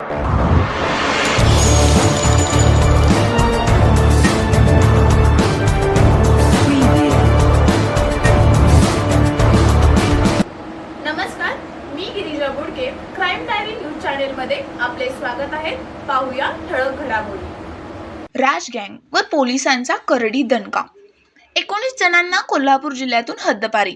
आपले स्वागत आहे. पाहूया ठळक घडामोडी. राज गँग व पोलिसांचा करडी दणका. एकोणीस जणांना कोल्हापूर जिल्ह्यातून हद्दपारी.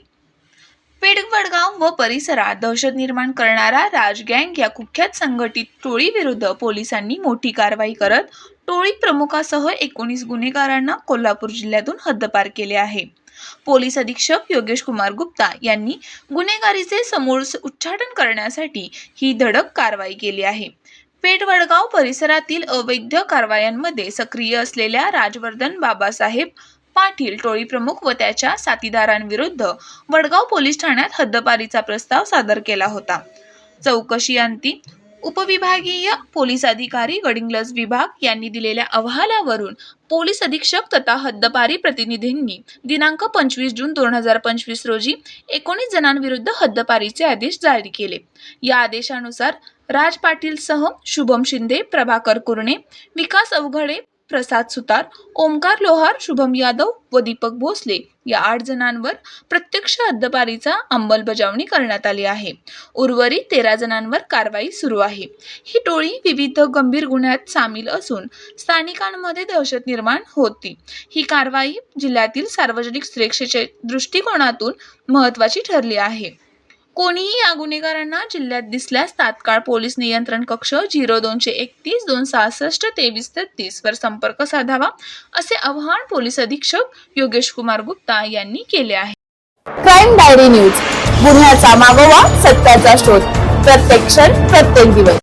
पेडवडगाव व परिसरात दहशत निर्माण करणारा राज गँग या कुख्यात संघटित टोळीविरुद्ध पोलिसांनी मोठी कारवाई करत टोळी प्रमुखासह एकोणीस गुन्हेगारांना कोल्हापूर जिल्ह्यातून हद्दपार केले आहे. पोलीस अधीक्षक योगेश कुमार गुप्ता यांनी गुन्हेगारीचे समोर उच्चाटन करण्यासाठी ही धडक कारवाई केली आहे. पेठवडगाव परिसरातील अवैध कारवायांमध्ये सक्रिय असलेल्या राजवर्धन बाबासाहेब पाटील टोळी प्रमुख व त्याच्या साथीदारांविरुद्ध वडगाव पोलीस ठाण्यात हद्दपारीचा प्रस्ताव सादर केला होता. चौकशी अंती उपविभागीय पोलीस अधिकारी गडिंग्लज विभाग यांनी दिलेल्या अहवालावरून पोलीस अधीक्षक तथा हद्दपारी प्रतिनिधींनी दिनांक पंचवीस जून दोन हजार पंचवीस रोजी एकोणीस जणांविरुद्ध हद्दपारीचे आदेश जारी केले. या आदेशानुसार राज पाटीलसह शुभम शिंदे प्रभाकर कुरणे विकास अवघडे प्रसाद सुतार ओमकार लोहार शुभम यादव व दीपक भोसले या आठ जणांवर प्रत्यक्ष हद्दपारीचा अंमलबजावणी करण्यात आली आहे. उर्वरित तेरा जणांवर कारवाई सुरू आहे. ही टोळी विविध गंभीर गुन्ह्यात सामील असून स्थानिकांमध्ये दहशत निर्माण होती. ही कारवाई जिल्ह्यातील सार्वजनिक सुरक्षेच्या दृष्टिकोनातून महत्त्वाची ठरली आहे. कोणीही या गुन्हेगारांना जिल्ह्यात दिसल्यास तात्काळ पोलीस नियंत्रण कक्ष झिरो दोनशे एकतीस दोन सहासष्ट तेवीस तेहतीस वर संपर्क साधावा असे आवाहन पोलीस अधीक्षक योगेश कुमार गुप्ता यांनी केले आहे. Crime diary news. गुन्ह्याचा मागोवा सत्याचा शोध. प्रत्येक क्षण प्रत्येक दिवस.